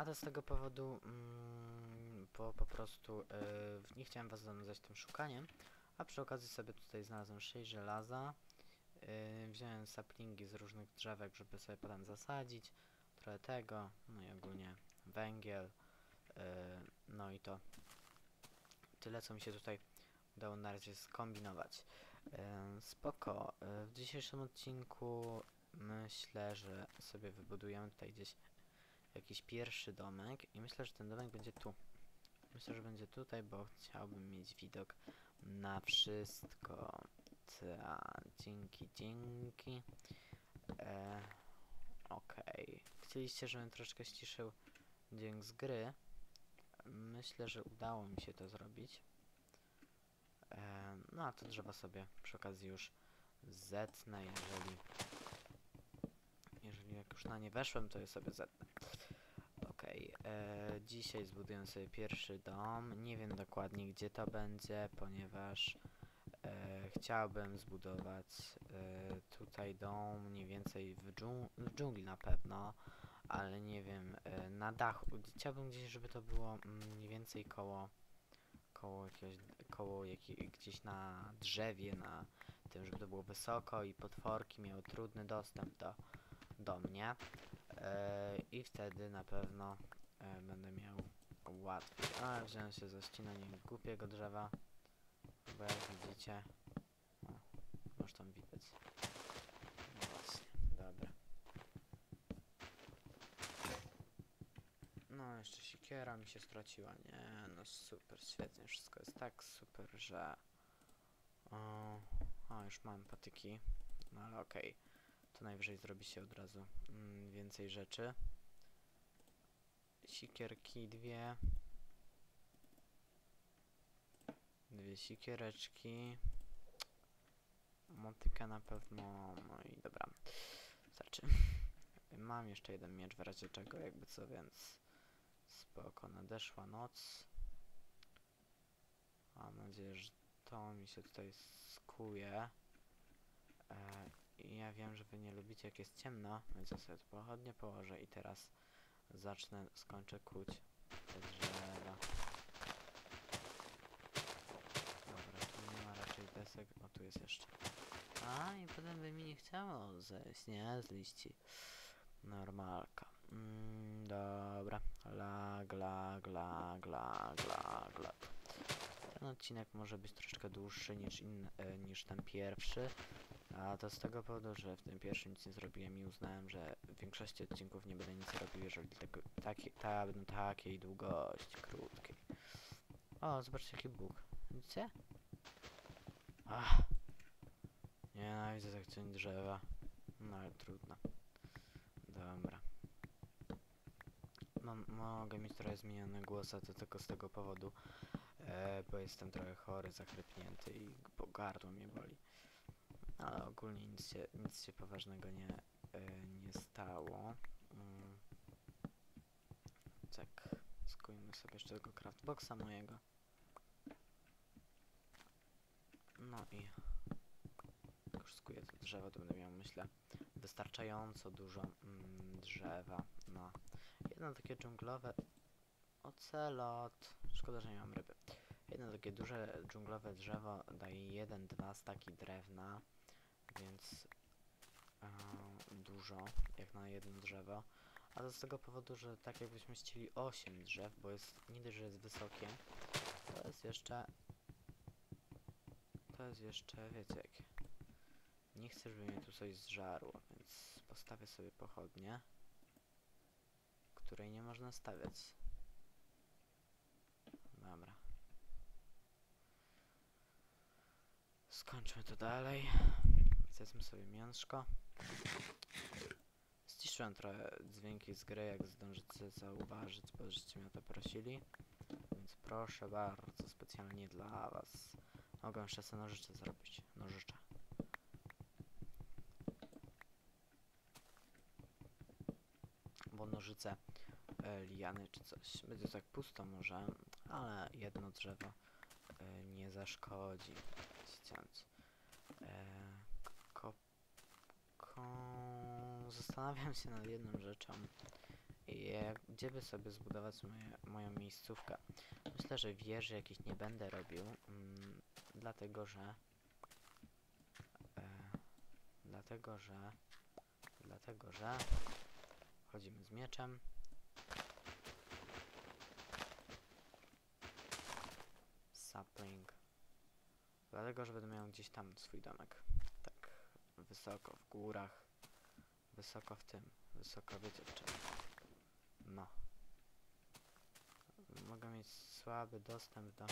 A to z tego powodu, mm, po prostu yy, nie chciałem was zanudzać tym szukaniem, a przy okazji sobie tutaj znalazłem 6 żelaza, yy, wziąłem saplingi z różnych drzewek, żeby sobie potem zasadzić, trochę tego, no i ogólnie węgiel, yy, no i to tyle, co mi się tutaj udało na razie skombinować. Yy, spoko, yy, w dzisiejszym odcinku myślę, że sobie wybudujemy tutaj gdzieś jakiś pierwszy domek i myślę, że ten domek będzie tu. Myślę, że będzie tutaj, bo chciałbym mieć widok na wszystko. Ta, dzięki, dzięki. E, Okej. Chcieliście, żebym troszkę ściszył dźwięk z gry. Myślę, że udało mi się to zrobić. E, no a to drzewa sobie przy okazji już zetnę, jeżeli jeżeli jak już na nie weszłem, to je sobie zetnę. E, dzisiaj zbuduję sobie pierwszy dom. Nie wiem dokładnie gdzie to będzie, ponieważ e, chciałbym zbudować e, tutaj dom mniej więcej w, dżung w dżungli na pewno, ale nie wiem, e, na dachu. Chciałbym gdzieś, żeby to było mm, mniej więcej koło koło jakiegoś, koło jakie, gdzieś na drzewie, na tym, żeby to było wysoko i potworki miały trudny dostęp do do mnie e, i wtedy na pewno e, będę miał łatwiej. A wziąłem się za ścinanie głupiego drzewa, bo jak widzicie, o, może tam widać. No właśnie, dobra. No jeszcze siekiera mi się straciła, nie, no super, świetnie, wszystko jest tak super, że... O, o już mam patyki, no ale okej. To najwyżej zrobi się od razu mm, więcej rzeczy. Sikierki dwie. Dwie sikiereczki. Motyka na pewno. No i dobra. Starczy. Mam jeszcze jeden miecz w razie czego, jakby co, więc spoko. Nadeszła noc. Mam nadzieję, że to mi się tutaj skuje. E, ja wiem, że wy nie lubicie jak jest ciemno, więc ja sobie pochodnie położę i teraz zacznę, skończę kuć te drzewa. Dobra, tu nie ma raczej desek, o tu jest jeszcze. A i potem by mi nie chciało zejść, nie? Z liści. Normalka. Mm, dobra. Lag, lag, lag, lag, lag, lag. Ten odcinek może być troszkę dłuższy niż, in, e, niż ten pierwszy, a to z tego powodu, że w tym pierwszym nic nie zrobiłem i uznałem, że w większości odcinków nie będę nic robił, jeżeli tego, taki, ta, takiej długości, krótkiej. O, zobaczcie jaki Bóg. Widzicie? Ach. Nienawidzę tak cień drzewa. No ale trudno. Dobra. No, mogę mieć trochę zmieniony głos, a to tylko z tego powodu, e, bo jestem trochę chory, zachrypnięty i po gardło mnie boli. Ale ogólnie nic się, nic się poważnego nie, e, nie stało. Mm. Tak, skujmy sobie jeszcze tego craftboxa mojego. No i już skuję to drzewo, to będę miał, myślę, wystarczająco dużo mm, drzewa. No, jedno takie dżunglowe ocelot. Szkoda, że nie mam ryby. Jedno takie duże dżunglowe drzewo daje jeden, dwa staki drewna więc e, dużo, jak na jedno drzewo. A to z tego powodu, że tak jakbyśmy ścieli 8 drzew, bo jest nie dość, że jest wysokie, to jest jeszcze to jest jeszcze, wiecie jak nie chcę, żeby mnie tu coś zżarło, więc postawię sobie pochodnię, której nie można stawiać. Dobra. Skończmy to dalej. Zjedzmy sobie mięszko. Ściszyłem trochę dźwięki z gry, jak zdążycie zauważyć, bo żeście mnie to prosili. Więc proszę bardzo, specjalnie dla was. Mogę jeszcze sobie nożycze zrobić. Nożycze. Bo nożyce e, liany czy coś. Będzie tak pusto może, ale jedno drzewo e, nie zaszkodzi ściąć. Ko... Zastanawiam się nad jedną rzeczą. Gdzie by sobie zbudować moje, moją miejscówkę? Myślę, że wieży jakiejś nie będę robił, mm, dlatego że... E, dlatego że... Dlatego że... Chodzimy z mieczem. Sapling. Dlatego, że będę miał gdzieś tam swój domek. Wysoko w górach. Wysoko w tym. Wysoko wiecie w czym. No. Mogę mieć słaby dostęp do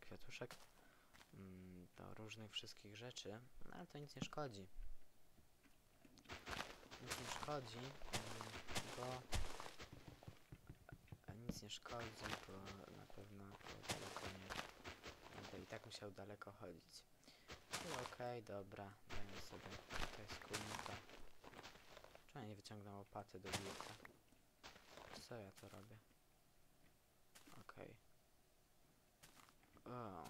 kwiatuszek. mm, Do różnych wszystkich rzeczy. No ale to nic nie szkodzi. Nic nie szkodzi, mm, bo... a Nic nie szkodzi, bo na pewno to daleko nie... Będę i tak musiał daleko chodzić. No okej, dobra, dajmy sobie tutaj skórnika. Czemu ja nie wyciągnę łopaty do biurka? Co ja to robię? Okej. O,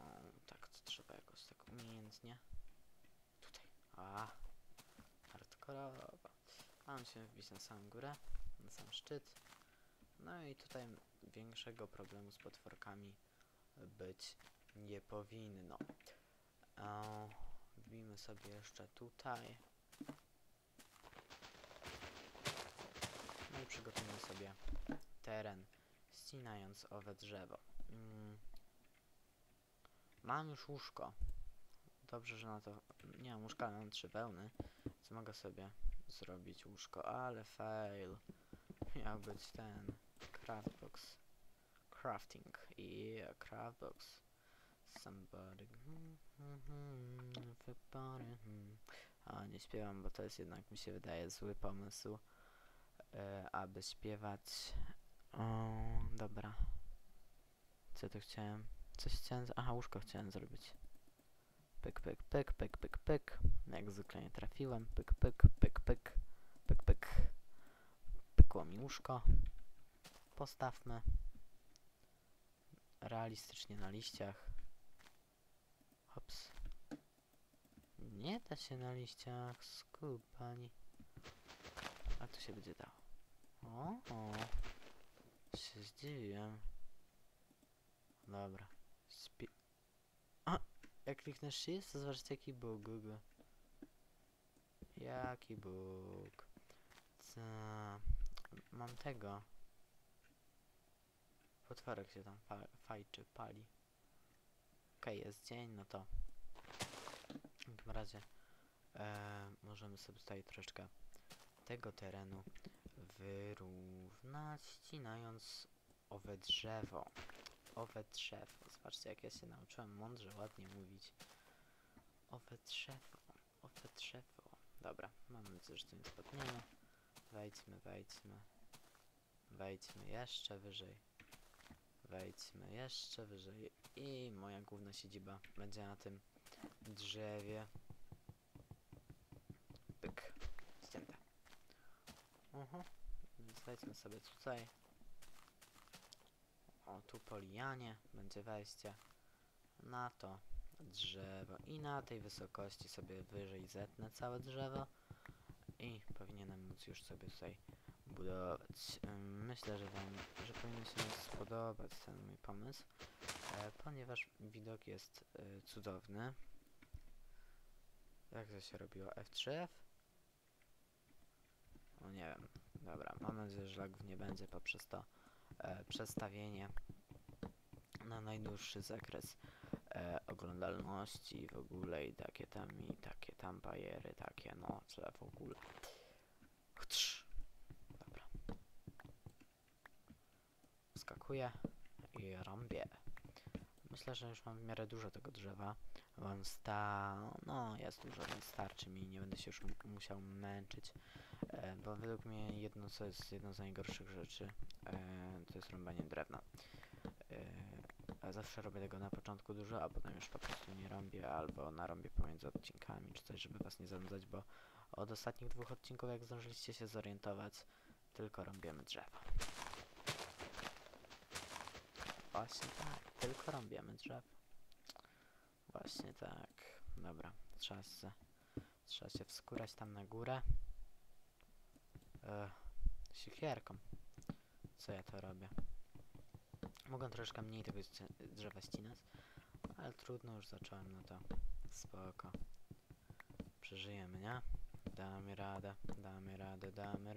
tak to trzeba jakoś tak umiejętnie. Tutaj. A, hardkorowo. Mam się wbić na samą górę, na sam szczyt. No i tutaj większego problemu z potworkami być nie powinno. O, sobie jeszcze tutaj. No i przygotujmy sobie teren, ścinając owe drzewo. Mm. Mam już łóżko. Dobrze, że na to... Nie mam łóżka, mam trzy wełny, więc mogę sobie zrobić łóżko, ale fail. Miał być ten craftbox. Crafting i craftbox. Somebody. everybody, hmm. A nie śpiewam, bo to jest jednak mi się wydaje zły pomysł, e, aby śpiewać. O, dobra. Co to chciałem? Coś chciałem. Aha, łóżko chciałem zrobić. Pyk, pyk, pyk, pyk, pyk, pyk. Jak zwykle nie trafiłem. Pyk, pyk, pyk, pyk, pyk, pyk. Pykło mi łóżko. Postawmy. Realistycznie na liściach. Nie da się na liściach, skupani. A tu się będzie dało. O, o. Się zdziwiłem. Dobra. Spi... A! Jak kliknesz shift, to zobaczycie jaki bóg. Google. Jaki bóg. Co? Mam tego. Potworek się tam fa fajczy, pali. Okej, jest dzień, no to takim razie e, możemy sobie tutaj troszeczkę tego terenu wyrównać, ścinając owe drzewo. Owe drzewo. Zobaczcie, jak ja się nauczyłem mądrze, ładnie mówić. Owe drzewo, owe drzewo. Dobra, mam nadzieję, że nie spadniemy. Wejdźmy, wejdźmy. Wejdźmy jeszcze wyżej. Wejdźmy jeszcze wyżej. I moja główna siedziba będzie na tym drzewie. Pyk. Ścięte. Oho. Wejdźmy sobie tutaj. O, tu po lianie będzie wejście na to drzewo. I na tej wysokości sobie wyżej zetnę całe drzewo. I powinienem móc już sobie tutaj budować. Myślę, że wam, że powinien się spodobać ten mój pomysł, ponieważ widok jest e, cudowny. Jak to się robiło? F3F? No nie wiem. Dobra, mam nadzieję, że lagów nie będzie poprzez to e, przestawienie na najdłuższy zakres e, oglądalności w ogóle i takie tam i takie tam bajery, takie no, co w ogóle. Chtrz. Dobra. Skakuję i rąbię. Myślę, że już mam w miarę dużo tego drzewa. Mam sta... no jest dużo, więc starczy mi, nie będę się już mu- musiał męczyć. E, bo według mnie jedno, co jest jedną z najgorszych rzeczy, e, to jest rąbanie drewna. E, zawsze robię tego na początku dużo, a potem już po prostu nie rąbię, albo narąbię pomiędzy odcinkami, czy coś, żeby was nie zanudzać, bo od ostatnich dwóch odcinków, jak zdążyliście się zorientować, tylko rąbiemy drzewa. Właśnie tak, tylko rąbiemy drzewa. Właśnie tak. Dobra, trzeba się, trzeba się tam na górę. E, siekierką. Co ja to robię? Mogę troszkę mniej tego drzewa ścinać, ale trudno, już zacząłem, no to spoko. Przeżyjemy, nie? Damy radę, damy radę, damy radę.